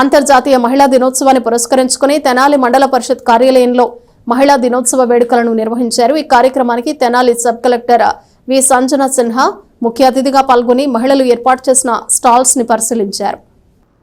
అంతర్జాతీయ మహిళా దినోత్సవాన్ని పురస్కరించుకుని తెనాలి మండల పరిషత్ కార్యాలయంలో మహిళా దినోత్సవ వేడుకలను నిర్వహించారు. ఈ కార్యక్రమానికి Tenali sub collector V. Sanjana Sinha ముఖ్య అతిథిగా పాల్గొని మహిళలు ఏర్పాటు చేసిన స్టాల్స్ని పరిశీలించారు.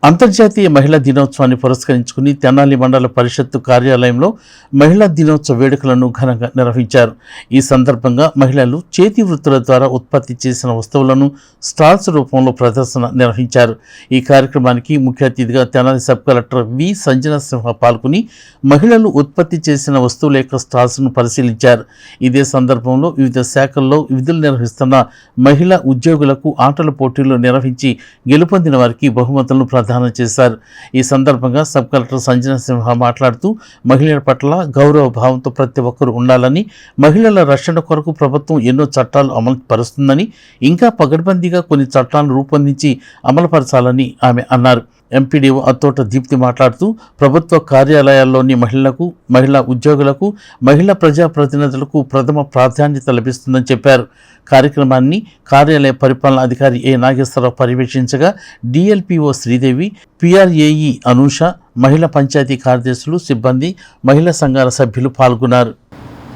అంతర్జాతీయ మహిళా దినోత్సవాన్ని పురస్కరించుకుని తెనాలి మండల పరిషత్తు కార్యాలయంలో మహిళా దినోత్సవ వేడుకలను ఘనంగా నిర్వహించారు. ఈ సందర్భంగా మహిళలు చేతి వృత్తుల ద్వారా ఉత్పత్తి చేసిన వస్తువులను స్టాల్స్ రూపంలో ప్రదర్శన నిర్వహించారు. ఈ కార్యక్రమానికి ముఖ్య అతిథిగా Tenali sub collector V Sanjana Sinha పాల్గొని మహిళలు ఉత్పత్తి చేసిన వస్తువుల యొక్క స్టాల్స్ను పరిశీలించారు. ఇదే సందర్భంలో వివిధ శాఖల్లో విధులు నిర్వహిస్తున్న మహిళా ఉద్యోగులకు ఆటల పోటీలు నిర్వహించి గెలుపొందిన వారికి బహుమతులను ప్రధాన ప్రదానం చేశారు. ఈ సందర్భంగా సబ్ కలెక్టర్ సంజన సింహ మాట్లాడుతూ మహిళల పట్ల గౌరవ భావంతో ప్రతి ఒక్కరూ ఉండాలని మహిళల రక్షణ కొరకు ప్రభుత్వం ఎన్నో చట్టాలు అమలు పరుస్తుందని ఇంకా పగడ్బందీగా కొన్ని చట్టాలను రూపొందించి అమలుపరచాలని ఆమె అన్నారు. ఎంపీడీఓ అత్తోట దీప్తి మాట్లాడుతూ ప్రభుత్వ కార్యాలయాల్లోని మహిళలకు మహిళా ఉద్యోగులకు మహిళా ప్రజాప్రతినిధులకు ప్రథమ ప్రాధాన్యత లభిస్తుందని చెప్పారు. కార్యక్రమాన్ని కార్యాలయ పరిపాలన అధికారి ఏ నాగేశ్వరరావు పర్యవేక్షించగా డిఎల్పిఓ శ్రీదేవి పిఆర్ఏఈ అనూష మహిళా పంచాయతీ కార్యదర్శులు సిబ్బంది మహిళా సంఘాల సభ్యులు పాల్గొన్నారు.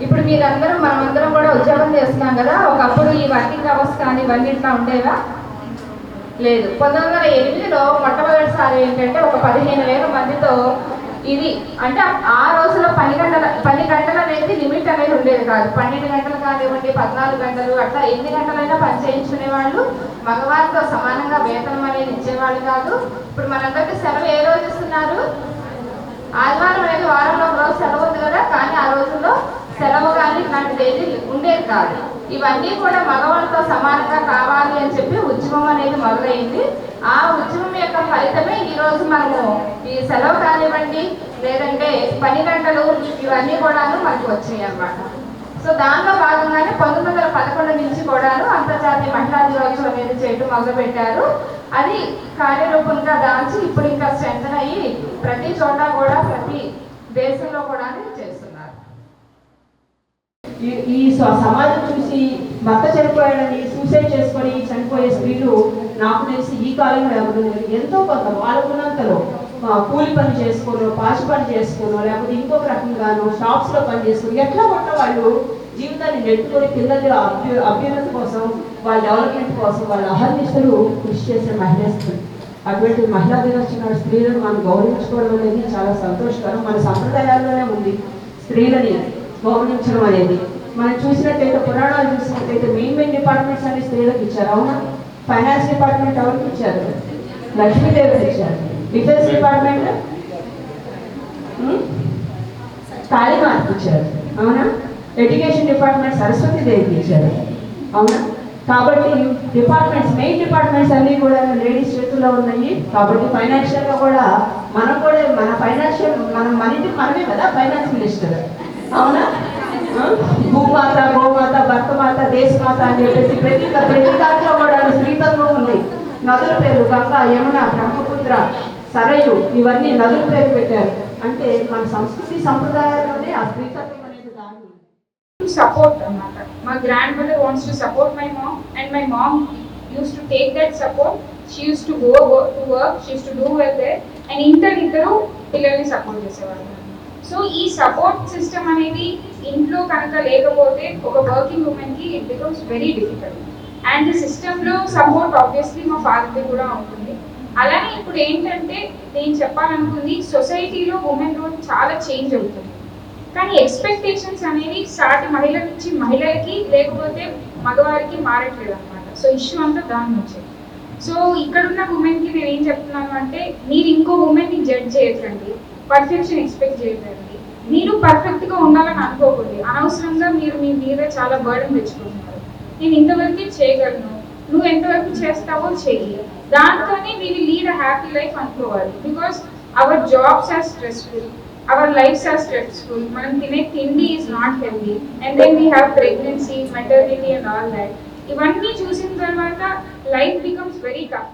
ఇప్పుడు మీరందరూ మనమందరం కూడా ఉద్యోగం చేస్తున్నాం కదా ఒకప్పుడు ఈ వర్కింగ్ అవర్స్ కానీ ఇవన్నీ ఇట్లా ఉండేవా? లేదు. పంతొమ్మిది వందల ఎనిమిదిలో మొట్టమొదటిసారి ఏంటంటే ఒక పదిహేను వేల మందితో ఇది అంటే ఆ రోజులో పని గంటల పని గంటల లిమిట్ అనేది ఉండేది కాదు. పన్నెండు గంటలు కానివ్వండి పద్నాలుగు గంటలు అట్లా ఎన్ని గంటలైనా పని చేయించుకునే వాళ్ళు మగవారితో సమానంగా వేతనం అనేది ఇచ్చేవాళ్ళు కాదు. ఇప్పుడు మనందరికీ సెలవు ఏ రోజు ఇస్తున్నారు? ఆదివారం అనేది వారంలో ఒక రోజు సెలవు ఉంది కదా. కానీ ఆ రోజుల్లో సెలవు కానీ ఇట్లాంటిది ఏది ఉండేది కాదు. ఇవన్నీ కూడా మగవాళ్ళతో సమానంగా కావాలి అని చెప్పి ఉద్యమం అనేది మొదలైంది. ఆ ఉద్యమం యొక్క ఫలితమే ఈరోజు మనము ఈ సెలవు కానివ్వండి లేదంటే పని గంటలు ఇవన్నీ కూడాను మనకు వచ్చినాయి అన్నమాట. సో దానిలో భాగంగానే పంతొమ్మిది వందల పదకొండు నుంచి కూడాను అంతర్జాతీయ మహిళా దినోత్సవం అనేది చేయడం మొదలుపెట్టారు. అది కార్యరూపంగా దాల్చి ఇప్పుడు ఇంకా స్ట్రెంగ్ అయ్యి ప్రతి చోట కూడా ప్రతి దేశంలో కూడా చేస్తారు ఈ- ఈ సమాజం చూసి భర్త చనిపోయాడని సూసైడ్ చేసుకొని చనిపోయే స్త్రీలు నాకు తెలిసి ఈ కాలంలో ఎవరు లేరు. ఎంతో కొంత వాళ్ళకున్నంతలో ఉన్నంతలో కూలి పని చేసుకోను పాచి పని చేసుకోను లేకపోతే ఇంకొక రకంగాను షాప్స్లో పని చేసుకుని ఎట్లా కొట్ట వాళ్ళు జీవితాన్ని నెట్టుకొని పిల్లల అభ్యు అభ్యున్నతి కోసం వాళ్ళ డెవలప్మెంట్ కోసం వాళ్ళ అహర్నిశలు కృషి చేసే మహిళా స్త్రీ. అటువంటి మహిళా దినోత్సవం స్త్రీలను మనం గౌరవించుకోవడం అనేది చాలా సంతోషకరం. మన సంప్రదాయాల్లోనే ఉంది స్త్రీలని గౌరవించడం అనేది. మనం చూసినట్టయితే పురాణాలు చూసినట్లయితే మెయిన్ మెయిన్ డిపార్ట్మెంట్స్ అన్ని స్త్రీలకు ఇచ్చారు. అవునా? ఫైనాన్స్ డిపార్ట్మెంట్ ఎవరికి ఇచ్చారు? లక్ష్మీదేవికి ఇచ్చారు. డిఫెన్స్ డిపార్ట్మెంట్ కాళీమాతకి ఇచ్చారు. అవునా? ఎడ్యుకేషన్ డిపార్ట్మెంట్ సరస్వతి దేవికి ఇచ్చారు. అవునా? కాబట్టి డిపార్ట్మెంట్స్ మెయిన్ డిపార్ట్మెంట్స్ అన్నీ కూడా లేడీస్ చేతుల్లో ఉన్నాయి. కాబట్టి ఫైనాన్షియల్గా కూడా మనం కూడా మన ఫైనాన్షియల్ మనం మన ఇంటికి మనమే కదా ఫైనాన్స్ మినిస్టర్ అవునా? భూమాత గోమాత భర్తమాత దేశమాత అని చెప్పేసి ప్రతి ప్రతి దాంట్లో కూడా స్త్రీతత్వం ఉంది. నదుల పేరు గంగా యమున బ్రహ్మపుత్ర సరయు ఇవన్నీ నదుల పేరు పెట్టారు. అంటే మన సంస్కృతి సంప్రదాయాల్లోనే ఆ స్త్రీతత్వం అనేది దాని సపోర్ట్ అన్నమాట. మా grandmother wants to support my mom and my mom use to take that support she use to go to work she use to do well there and inter ఇద్దరు పిల్లల్ని సపోర్ట్ చేసేవాళ్ళు. సో ఈ support system అనేది ఇంట్లో కనుక లేకపోతే ఒక working ఉమెన్కి it becomes very difficult and సిస్టంలో సపోర్ట్ ఆబ్వియస్లీ మా ఫాదర్ది కూడా ఉంటుంది. అలానే ఇప్పుడు ఏంటంటే నేను చెప్పాలనుకుంది సొసైటీలో ఉమెన్ రోల్ చాలా చేంజ్ అవుతుంది. కానీ ఎక్స్పెక్టేషన్స్ అనేవి సాటి మహిళ నుంచి మహిళలకి లేకపోతే మగవారికి మారట్లేదు అనమాట సో ఇష్యూ అంతా దాని నుంచే. సో ఇక్కడున్న ఉమెన్కి నేను ఏం చెప్తున్నాను అంటే మీరు ఇంకో ఉమెన్ని జడ్జ్ చేయకండి పర్ఫెక్షన్ ఎక్స్పెక్ట్ చేయకండి. మీరు పర్ఫెక్ట్గా ఉండాలని అనుకోకండి. అనవసరంగా మీరు మీ మీద చాలా బర్డన్ తెచ్చుకుంటున్నారు నేను ఇంతవరకు చేయగలను. నువ్వు ఎంతవరకు చేస్తావో చెయ్యి. దాంతోనే మీరు లీడ్ హ్యాపీ లైఫ్ అనుకోవాలి. Because our jobs are stressful. Our lives are stressful. మనం తినే తిండి is not healthy and then we have pregnancy maternity and all that ఇవన్నీ చూసిన తర్వాత లైఫ్ బికమ్స్ వెరీ టఫ్